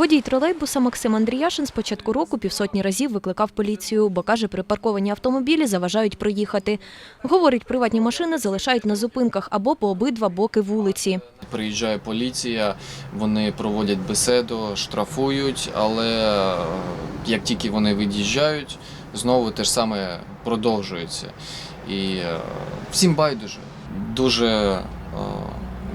Водій тролейбуса Максим Андріяшин з початку року півсотні разів викликав поліцію, бо каже, припарковані автомобілі заважають проїхати. Говорить, приватні машини залишають на зупинках або по обидва боки вулиці. Приїжджає поліція, вони проводять беседу, штрафують, але е, як тільки вони від'їжджають, знову те ж саме продовжується. І е, всім байдуже. Дуже е,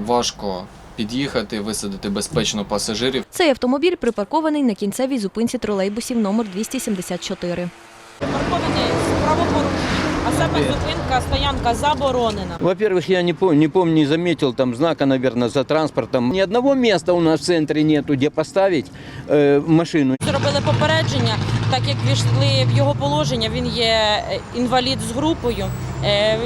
важко під'їхати, висадити безпечно пасажирів. Цей автомобіль припаркований на кінцевій зупинці тролейбусів номер 274. Паркований з а саме зупинка, стоянка заборонена. Во-первых, я не помню, не помню, не заметил там знака, наверное, за транспортом. Ни одного места у нас в центре нету, где поставить э, машину. Зробили попередження, так як війшли в його положення, він є е, інвалід з групою. Е,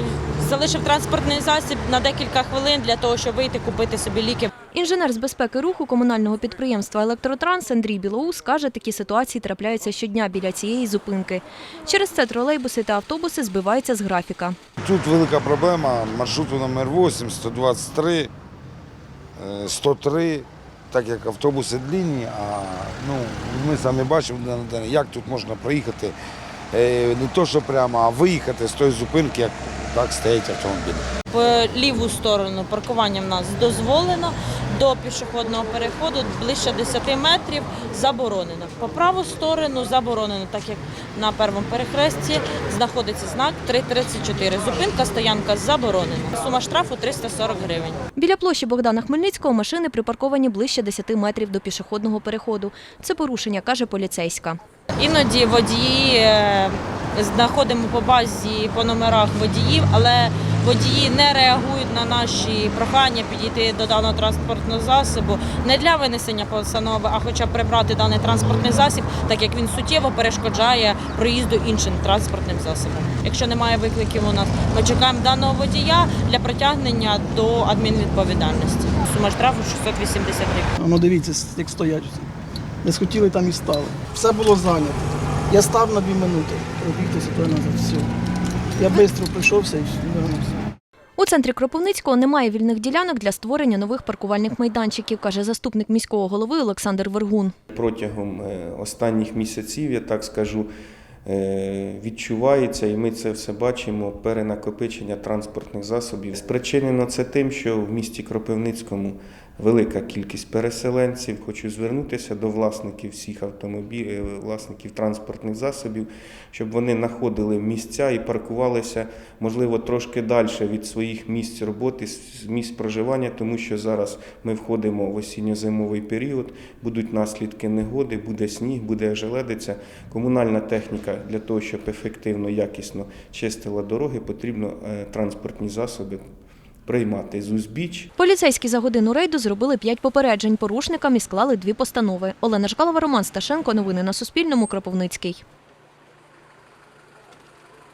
Залишив транспортний засіб на декілька хвилин для того, щоб вийти купити собі ліки. Інженер з безпеки руху комунального підприємства «Електротранс» Андрій Білоус каже, такі ситуації трапляються щодня біля цієї зупинки. Через це тролейбуси та автобуси збиваються з графіка. Тут велика проблема маршруту номер 8, 123, е, 103, так як автобуси длинні, а ну, ми самі бачимо, як тут можна проїхати е, не то, що прямо, а виїхати з тої зупинки, як так стоять автомобілі. В ліву сторону паркування в нас дозволено, до пішохідного переходу ближче 10 метрів заборонено. По праву сторону заборонено, так як на першому перехресті знаходиться знак 334. Зупинка, стоянка заборонена. Сума штрафу 340 гривень. Біля площі Богдана Хмельницького машини припарковані ближче 10 метрів до пішохідного переходу. Це порушення, каже поліцейська. Іноді водії е, знаходимо по базі по номерах водіїв, але водії не реагують на наші прохання підійти до даного транспортного засобу не для винесення постанови, а хоча б прибрати даний транспортний засіб, так як він суттєво перешкоджає проїзду іншим транспортним засобам. Якщо немає викликів у нас, ми чекаємо даного водія для притягнення до адмінвідповідальності. Сума штрафу 680 гривень. Ну дивіться, як стоять. Не схотіли там і стали. Все було зайнято. Я став на дві минути, пробігтися то назад. Все. Я швидко прийшовся і вернувся. У центрі Кропивницького немає вільних ділянок для створення нових паркувальних майданчиків, каже заступник міського голови Олександр Вергун. протягом е, останніх місяців, я так скажу, е, відчувається, і ми це все бачимо, перенакопичення транспортних засобів. Спричинено це тим, що в місті Кропивницькому велика кількість переселенців. Хочу звернутися до власників всіх автомобілів, власників транспортних засобів, щоб вони знаходили місця і паркувалися, можливо, трошки далі від своїх місць роботи, місць проживання, тому що зараз ми входимо в осінньо-зимовий період, будуть наслідки негоди, буде сніг, буде желедиця. Комунальна техніка для того, щоб ефективно, якісно чистила дороги, потрібно е, транспортні засоби приймати з узбіч. Поліцейські за годину рейду зробили п'ять попереджень порушникам і склали дві постанови. Олена Жкалова, Роман Сташенко. Новини на Суспільному. Кропивницький.